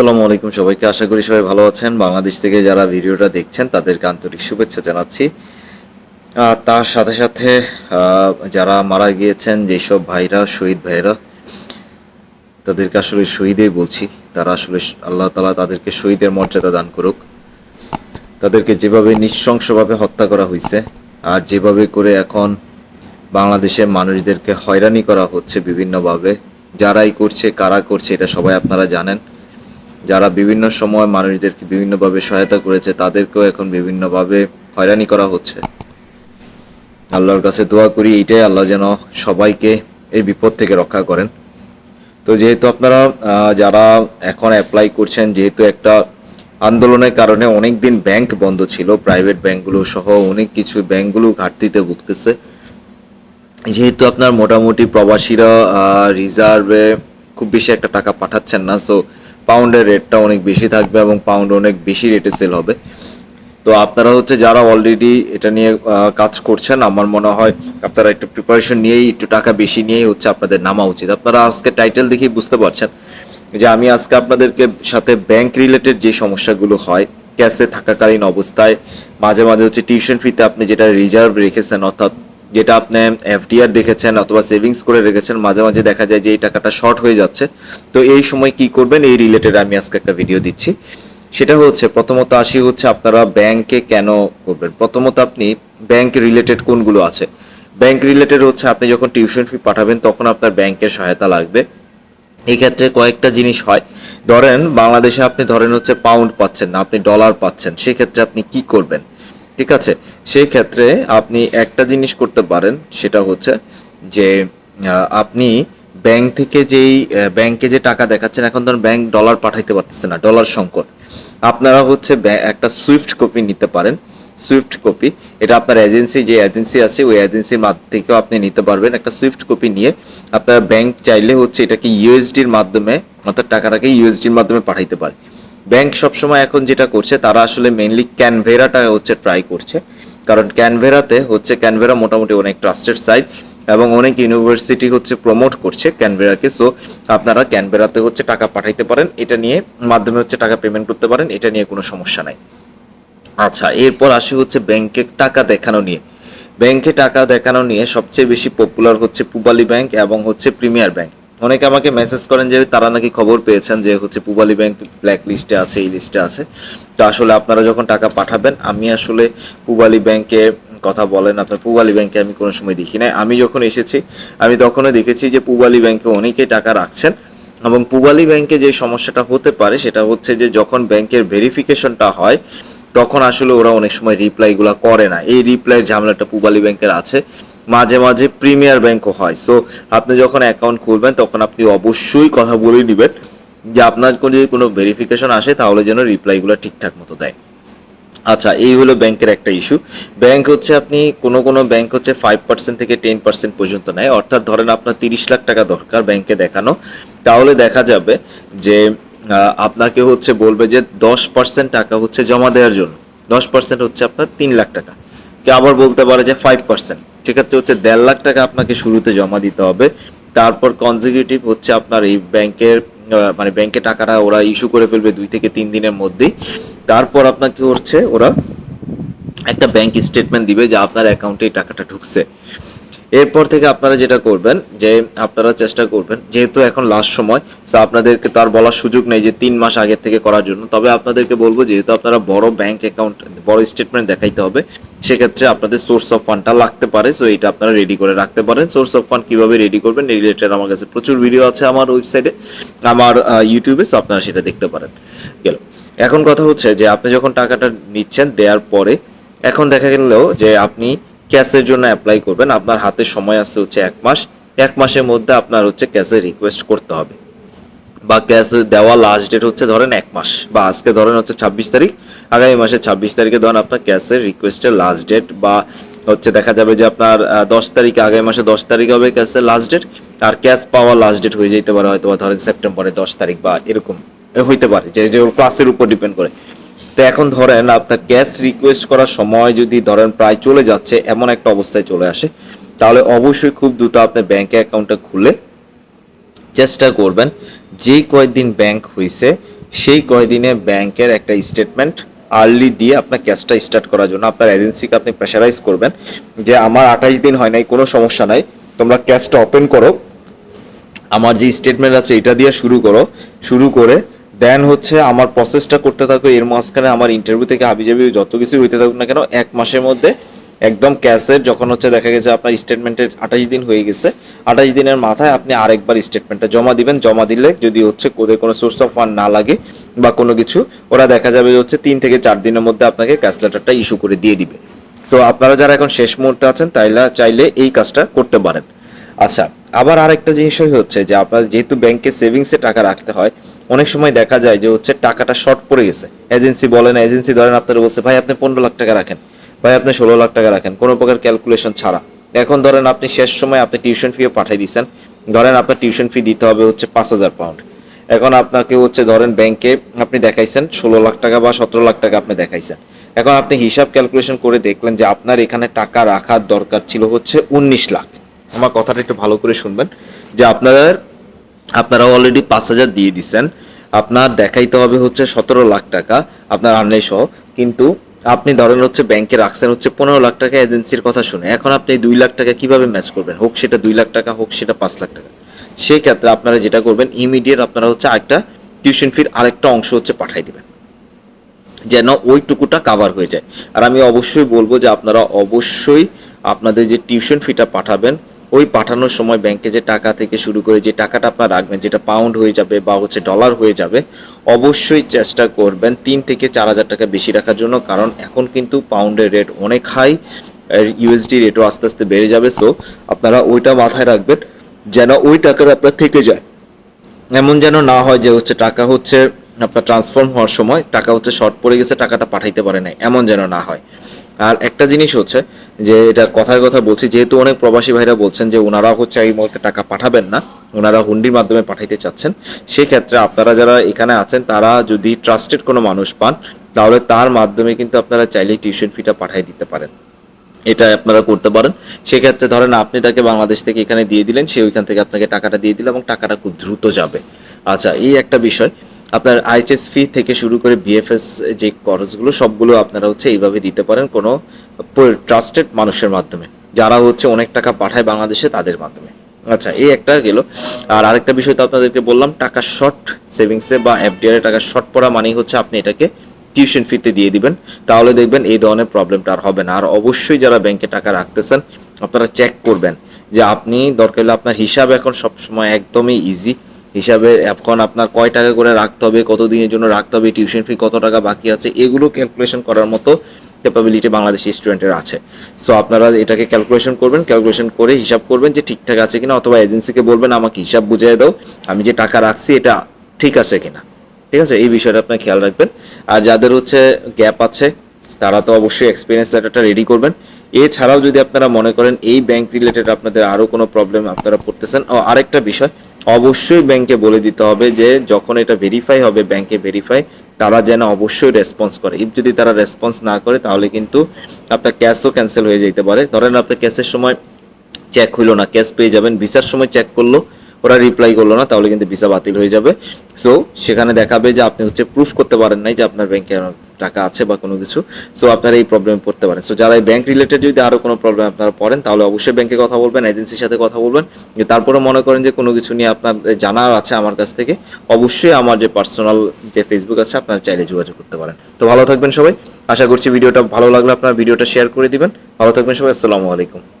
আসসালামু আলাইকুম সবাইকে। আশা করি সবাই ভালো আছেন। বাংলাদেশ থেকে যারা ভিডিওটা দেখছেন, তাদেরকে আন্তরিক শুভেচ্ছা জানাচ্ছি। তার সাথে সাথে যারা মারা গিয়েছেন, যেসব ভাইরা, শহীদ ভাইরা তাদেরকে আসলে শহীদই বলছি। তারা আসলে আল্লাহ তালা তাদেরকে শহীদের মর্যাদা দান করুক। তাদেরকে যেভাবে নৃশংসভাবে হত্যা করা হয়েছে আর যেভাবে করে এখন বাংলাদেশের মানুষদেরকে হয়রানি করা হচ্ছে বিভিন্নভাবে, যারাই করছে, কারা করছে, এটা সবাই আপনারা জানেন। যারা বিভিন্ন সময় মানুষদেরকে বিভিন্নভাবে সহায়তা করেছে, তাদেরকেও এখন বিভিন্নভাবে হয়রানি করা হচ্ছে। আল্লাহর কাছে দোয়া করি এইটাই আল্লাহ যেন সবাইকে এই বিপদ থেকে রক্ষা করেন। তো যেহেতু আপনারা যারা এখন অ্যাপ্লাই করছেন, যেহেতু একটা আন্দোলনের কারণে অনেক দিন ব্যাংক বন্ধ ছিল প্রাইভেট ব্যাংকগুলো সহ অনেক কিছু ব্যাংকগুলো ঘাটতিতে ভুগতেছে। যেহেতু আপনার মোটামুটি প্রবাসীরা রিজার্ভে খুব বেশি একটা টাকা পাঠাচ্ছেন না সো পাউন্ডের রেটটা অনেক বেশি থাকবে এবং পাউন্ড অনেক বেশি রেটে সেল হবে। তো আপনারা হচ্ছে যারা অলরেডি এটা নিয়ে কাজ করছেন, আমার মনে হয় আপনারা একটু প্রিপারেশন নিয়েই, একটু টাকা বেশি নিয়েই হচ্ছে আপনাদের নামা উচিত। আপনারা আজকে টাইটেল দেখেই বুঝতে পারছেন যে আমি আজকে আপনাদেরকে সাথে ব্যাংক রিলেটেড যে সমস্যাগুলো হয় ক্যাশে থাকাকালীন অবস্থায়, মাঝে মাঝে হচ্ছে টিউশন ফিতে আপনি যেটা রিজার্ভ রেখেছেন, অর্থাৎ যেটা আপনি এফডিআর দেখেছেন অথবা সেভিংস করে রেখেছেন, মাঝে মাঝে দেখা যায় যে এই টাকাটা শর্ট হয়ে যাচ্ছে। তো এই সময় কি করবেন? এই রিলেটেড আমি আজকে একটা ভিডিও দিচ্ছি। সেটা হচ্ছে, প্রথমত আসি হচ্ছে আপনারা ব্যাংকে কেন করবেন? প্রথমত আপনি ব্যাংক রিলেটেড কোনগুলো আছে? ব্যাংক রিলেটেড হচ্ছে আপনি যখন টিউশন ফি পাঠাবেন, তখন আপনার ব্যাংকের সহায়তা লাগবে। এই ক্ষেত্রে কয়েকটা জিনিস হয়। ধরেন, বাংলাদেশে আপনি ধরেন হচ্ছে পাউন্ড পাচ্ছেন না, আপনি ডলার পাচ্ছেন। সেক্ষেত্রে আপনি কি করবেন? ঠিক আছে, সেই ক্ষেত্রে আপনি একটা জিনিস করতে পারেন, সেটা হচ্ছে যে আপনি ব্যাংক থেকে যেই ব্যাংকে যে টাকা দেখাচ্ছেন, এখন ধরুন ব্যাংক ডলার পাঠাইতে পারতেছে না, ডলার সংকট। আপনারা হচ্ছে একটা সুইফট কপি নিতে পারেন, সুইফট কপি। এটা আপনার এজেন্সি, যে এজেন্সি আছে, ওই এজেন্সির মাধ্যম থেকেও আপনি নিতে পারবেন, একটা সুইফট কপি নিয়ে আপনার ব্যাংক চাইলে হচ্ছে এটাকে ইউএসডির মাধ্যমে, অর্থাৎ টাকাটাকে ইউএসডির মাধ্যমে পাঠাইতে পারে। ব্যাংক সবসময় এখন যেটা করছে, তারা আসলে মেইনলি ক্যানভেরাটা হচ্ছে ট্রাই করছে। কারণ ক্যানভেরাতে হচ্ছে ক্যানভেরা মোটামুটি অনেক ট্রাস্টেড সাইট এবং অনেক ইউনিভার্সিটি হচ্ছে প্রমোট করছে ক্যানভেরাকে সো আপনারা ক্যানভেরাতে হচ্ছে টাকা পাঠাইতে পারেন। এটা নিয়ে মাধ্যমে হচ্ছে টাকা পেমেন্ট করতে পারেন। এটা নিয়ে কোনো সমস্যা নাই। আচ্ছা এরপর আসি হচ্ছে ব্যাংকে টাকা দেখানো নিয়ে। ব্যাংকে টাকা দেখানো নিয়ে সবচেয়ে বেশি পপুলার হচ্ছে পুবালি ব্যাংক এবং হচ্ছে প্রিমিয়ার ব্যাংক অনেকে আমাকে মেসেজ করেন যে তারা নাকি খবর পেয়েছেন যে হচ্ছে পুবালি ব্যাংক ব্ল্যাক লিস্টে আছে, এই লিস্টে আছে। তো আসলে আপনারা যখন টাকা পাঠাবেন, আমি আসলে পুবালি ব্যাংকে কথা বলেন, আপনার পুবালি ব্যাংকে আমি কোনো সময় দেখি নাই। আমি যখন এসেছি, আমি তখনও দেখেছি যে পুবালি ব্যাংকে অনেকেই টাকা রাখছেন এবং পুবালি ব্যাংকে যে সমস্যাটা হতে পারে, সেটা হচ্ছে যে যখন ব্যাংকের ভেরিফিকেশনটা হয়, তখন আসলে ওরা অনেক সময় রিপ্লাইগুলো করে না। এই রিপ্লাইয়ের ঝামেলাটা পুবালি ব্যাংকের আছে। মাঝে মাঝে প্রিমিয়ার ব্যাংকও হয়। সো আপনি যখন অ্যাকাউন্ট খুলবেন, তখন আপনি অবশ্যই কথা বলে নেবেন। যে আপনার যদি কোনো ভেরিফিকেশন আসে, তাহলে যেন রিপ্লাইগুলো ঠিকঠাক মতো দেয়। আচ্ছা এই হলো ব্যাংকের একটা ইস্যু ব্যাংক হচ্ছে আপনি কোনো কোনো ব্যাংক হচ্ছে ফাইভ পার্সেন্ট থেকে টেন পার্সেন্ট পর্যন্ত নেয়। অর্থাৎ ধরেন আপনার তিরিশ লাখ টাকা দরকার ব্যাংকে দেখানো। তাহলে দেখা যাবে যে আপনাকে হচ্ছে বলবে যে দশ পার্সেন্ট টাকা হচ্ছে জমা দেওয়ার জন্য। দশ পার্সেন্ট হচ্ছে আপনার তিন লাখ টাকা। কে আবার বলতে পারে যে ফাইভ পার্সেন্ট সেক্ষেত্রে হচ্ছে দেড় লাখ টাকা আপনাকে শুরুতে জমা দিতে হবে। তারপর কনজিকিউটিভ হচ্ছে আপনার এই ব্যাংকের মানে ব্যাংকে টাকাটা ওরা ইস্যু করে ফেলবে দুই থেকে তিন দিনের মধ্যেই। তারপর আপনাকে হচ্ছে ওরা একটা ব্যাংক স্টেটমেন্ট দিবে যে আপনার অ্যাকাউন্টে এই টাকাটা ঢুকছে। এরপর থেকে আপনারা যেটা করবেন, যে আপনারা চেষ্টা করবেন, যেহেতু এখন লাস্ট সময় তো আপনাদেরকে তো আর বলার সুযোগ নেই যে তিন মাস আগের থেকে করার জন্য। তবে আপনাদেরকে বলব, যেহেতু আপনারা বড় ব্যাংক অ্যাকাউন্ট বড় স্টেটমেন্ট দেখাইতে হবে, সেক্ষেত্রে আপনাদের সোর্স অফ ফান্ডটা লাগতে পারে সো এটা আপনারা রেডি করে রাখতে পারেন। সোর্স অফ ফান্ড কীভাবে রেডি করবেন এই রিলেটেড আমার কাছে প্রচুর ভিডিও আছে আমার ওয়েবসাইটে আমার ইউটিউবে সো আপনারা সেটা দেখতে পারেন। গেল। এখন কথা হচ্ছে যে, আপনি যখন টাকাটা নিচ্ছেন, দেওয়ার পরে, এখন দেখা গেলেও যে আপনি ক্যাশের জন্য অ্যাপ্লাই করবেন। আপনার হাতে সময় আছে হচ্ছে এক মাস। এক মাসের মধ্যে আপনার হচ্ছে ক্যাশের রিকোয়েস্ট করতে হবে। বা ক্যাশ দেওয়া লাস্ট ডেট হচ্ছে ধরেন এক মাস বা আজকে ধরেন হচ্ছে ছাব্বিশ তারিখ। আগামী মাসের ছাব্বিশ তারিখে ধরেন আপনার ক্যাশের রিকোয়েস্টের লাস্ট ডেট বা হচ্ছে দেখা যাবে যে আপনার দশ তারিখে, আগামী মাসে দশ তারিখে হবে ক্যাশের লাস্ট ডেট আর ক্যাশ পাওয়া লাস্ট ডেট হয়ে যেতে পারে হয়তো বা ধরেন সেপ্টেম্বরে দশ তারিখ বা এরকম হইতে পারে। যে ক্লাসের উপর ডিপেন্ড করে। তো এখন ধরেন আপনার ক্যাশ রিকোয়েস্ট করার সময় যদি ধরেন প্রায় চলে যাচ্ছে, এমন একটা অবস্থায় চলে আসে, তাহলে অবশ্যই খুব দ্রুত আপনার ব্যাংক অ্যাকাউন্টটা খুলে চেষ্টা করবেন যেই কয়েকদিন ব্যাংক হয়েছে সেই কয়দিনে ব্যাংকের একটা স্টেটমেন্ট আর্লি দিয়ে আপনার ক্যাশটা স্টার্ট করার জন্য আপনার এজেন্সিকে আপনি প্রেশারাইজ করবেন যে আমার আঠাশ দিন হয় নাই, কোনো সমস্যা নাই, তোমরা ক্যাশটা ওপেন করো। আমার যে স্টেটমেন্ট আছে, এটা দিয়ে শুরু করো, শুরু করে দেন হচ্ছে আমার প্রসেসটা করতে থাকো, এর মাঝখানে আমার ইন্টারভিউ থেকে হাবিজাবি যত কিছু হইতে থাকুক না কেন, এক মাসের মধ্যে একদম ক্যাশের যখন হচ্ছে দেখা গেছে আপনার স্টেটমেন্টের আঠাশ দিন হয়ে গেছে, আঠাশ দিনের মাথায় আপনি আরেকবার স্টেটমেন্টটা জমা দিবেন, জমা দিলে যদি হচ্ছে কোথায় কোনো সোর্স অফ ফান্ড না লাগে বা কোনো কিছু, ওরা দেখা যাবে হচ্ছে তিন থেকে চার দিনের মধ্যে আপনাকে ক্যাশ লেটারটা ইস্যু করে দিয়ে দিবে। সো আপনারা যারা এখন শেষ মুহূর্তে আছেন, তাইলে চাইলে এই কাজটা করতে পারেন। আচ্ছা আবার আরেকটা জিনিসই হচ্ছে যে আপনার যেহেতু ব্যাংকে সেভিংসে টাকা রাখতে হয়, অনেক সময় দেখা যায় যে হচ্ছে টাকাটা শর্ট পড়ে গেছে। এজেন্সি বলেন এজেন্সি ধরেন আপনারা বলছে, ভাই, আপনি পনেরো লাখ টাকা রাখেন। ভাই, আপনি ষোলো লাখ টাকা রাখেন। কোনো প্রকার ক্যালকুলেশন ছাড়া। এখন ধরেন আপনি শেষ সময় আপনি টিউশন ফিও পাঠিয়ে দিচ্ছেন ধরেন আপনার টিউশন ফি দিতে হবে হচ্ছে পাঁচ হাজার পাউন্ড এখন আপনাকে হচ্ছে ধরেন ব্যাংকে আপনি দেখাইছেন, ষোলো লাখ টাকা বা সতেরো লাখ টাকা আপনি দেখাইছেন। এখন আপনি হিসাব ক্যালকুলেশন করে দেখলেন যে আপনার এখানে টাকা রাখার দরকার ছিল হচ্ছে উনিশ লাখ। আমার কথাটা একটু ভালো করে শুনবেন যে আপনার আপনারা অলরেডি পাঁচ হাজার দিয়ে দিচ্ছেন আপনার দেখাইতে হবে হচ্ছে সতেরো লাখ টাকা, আপনার আর্নে সহ। কিন্তু আপনি ধরেন হচ্ছে ব্যাংকে রাখছেন হচ্ছে পনেরো লাখ টাকা এজেন্সির কথা শুনে। এখন আপনি দুই লাখ টাকা কীভাবে ম্যাচ করবেন? হোক সেটা দুই লাখ টাকা, হোক সেটা পাঁচ লাখ টাকা। সেই ক্ষেত্রে আপনারা যেটা করবেন ইমিডিয়েট আপনারা হচ্ছে আরেকটা টিউশন ফির আরেকটা অংশ হচ্ছে পাঠাই দেবেন। যেন ওইটুকুটা কাভার হয়ে যায়। আর আমি অবশ্যই বলব যে আপনারা অবশ্যই আপনাদের যে টিউশন ফিটা পাঠাবেন ওই পাঠানোর সময় ব্যাংকে যে টাকা থেকে শুরু করে যে টাকাটা আপনার রাখবেন, যেটা পাউন্ড হয়ে যাবে বা হচ্ছে ডলার হয়ে যাবে, অবশ্যই চেষ্টা করবেন তিন থেকে চার হাজার টাকা বেশি রাখার জন্য, কারণ এখন কিন্তু পাউন্ডের রেট অনেক হাই ইউএসডি রেটও আস্তে আস্তে বেড়ে যাবে। সো আপনারা ওইটা মাথায় রাখবেন, যেন ওই টাকাটা আপনার থেকে যায়। এমন যেন না হয় যে হচ্ছে টাকা হচ্ছে আপনার ট্রান্সফর্ম হওয়ার সময় টাকা হচ্ছে শর্ট পড়ে গেছে, টাকাটা পাঠাইতে পারে নাই। এমন যেন না হয়। আর একটা জিনিস হচ্ছে যে, এটা কথায় কথা বলছি, যেহেতু অনেক প্রবাসী ভাইরা বলছেন যে ওনারা হচ্ছে এই মুহূর্তে টাকা পাঠাবেন না, ওনারা হুন্ডির মাধ্যমে পাঠাইতে চাচ্ছেন, সেক্ষেত্রে আপনারা যারা এখানে আছেন, তারা যদি ট্রাস্টেড কোনো মানুষ পান, তাহলে তার মাধ্যমে কিন্তু আপনারা চাইলেই টিউশন ফিটা পাঠিয়ে দিতে পারেন। এটা আপনারা করতে পারেন। সেক্ষেত্রে ধরেন আপনি তাকে বাংলাদেশ থেকে এখানে দিয়ে দিলেন, সে ওইখান থেকে আপনাকে টাকাটা দিয়ে দিল এবং টাকাটা খুব দ্রুত যাবে। আচ্ছা এই একটা বিষয়। আপনার আইএচএস ফি থেকে শুরু করে বিএফএস যে খরচগুলো, সবগুলো আপনারা হচ্ছে এইভাবে দিতে পারেন কোনো ট্রাস্টেড মানুষের মাধ্যমে। যারা হচ্ছে অনেক টাকা পাঠায় বাংলাদেশে, তাদের মাধ্যমে। আচ্ছা এই একটা গেল। আর আরেকটা বিষয় তো আপনাদেরকে বললাম, টাকা শর্ট সেভিংসে বা এফডিআর টাকা শর্ট পড়া মানেই হচ্ছে আপনি এটাকে টিউশন ফিতে দিয়ে দিবেন। তাহলে দেখবেন এই ধরনের প্রবলেমটা আর হবে না। আর অবশ্যই যারা ব্যাংকে টাকা রাখতেছেন, আপনারা চেক করবেন যে আপনি দরকার হলে আপনার হিসাব এখন সবসময় একদমই ইজি হিসাবে এখন আপনার কয় টাকা করে রাখতে হবে, কত দিনের জন্য রাখতে হবে টিউশন ফি কত টাকা বাকি আছে, এগুলো ক্যালকুলেশন করার মতো ক্যাপাবিলিটি বাংলাদেশি স্টুডেন্টের আছে। সো আপনারা এটাকে ক্যালকুলেশন করবেন ক্যালকুলেশন করে হিসাব করবেন যে ঠিকঠাক আছে কিনা, অথবা এজেন্সিকে বলবেন, আমাকে হিসাব বুঝিয়ে দাও, আমি যে টাকা রাখছি, এটা ঠিক আছে কিনা? ঠিক আছে? এই বিষয়টা আপনার খেয়াল রাখবেন। আর যাদের হচ্ছে গ্যাপ আছে, তারা তো অবশ্যই এক্সপিরিয়েন্স লেটারটা রেডি করবেন। এছাড়াও যদি আপনারা মনে করেন, এই ব্যাংক রিলেটেড আপনাদের আরও কোনো প্রবলেম আপনারা পড়তেছেন, ও আরেকটা বিষয় অবশ্যই ব্যাংকে বলে দিতে হবে যে যখন এটা ভেরিফাই হবে, ব্যাংকে ভেরিফাই তারা যেন অবশ্যই রেসপন্স করে। ইফ যদি তারা রেসপন্স না করে, তাহলে কিন্তু আপনার ক্যাশও ক্যান্সেল হয়ে যেতে পারে। ধরেন আপনার ক্যাশের সময় চেক হইল না ক্যাশ পেয়ে যাবেন, ভিসার সময় চেক করল, ওরা রিপ্লাই করল না, তাহলে কিন্তু ভিসা বাতিল হয়ে যাবে। সো সেখানে দেখাবে যে আপনি হচ্ছে প্রুফ করতে পারেন নাই যে আপনার ব্যাংকে টাকা আছে বা কোনো কিছু সো আপনারা এই প্রবলেম পড়তে পারেন। সো যারা এই ব্যাংক রিলেটেড যদি আরও কোনো প্রবলেম আপনারা পড়েন, তাহলে অবশ্যই ব্যাংকে কথা বলবেন এজেন্সির সাথে কথা বলবেন। তারপরে মনে করেন যে কোনো কিছু নিয়ে আপনার জানার আছে আমার কাছ থেকে, অবশ্যই আমার যে পার্সোনাল যে ফেসবুক আছে, আপনারা চাইলে যোগাযোগ করতে পারেন। তো ভালো থাকবেন সবাই। আশা করছি ভিডিওটা ভালো লাগলে আপনার ভিডিওটা শেয়ার করে দিবেন। ভালো থাকবেন সবাই, আসসালামু আলাইকুম।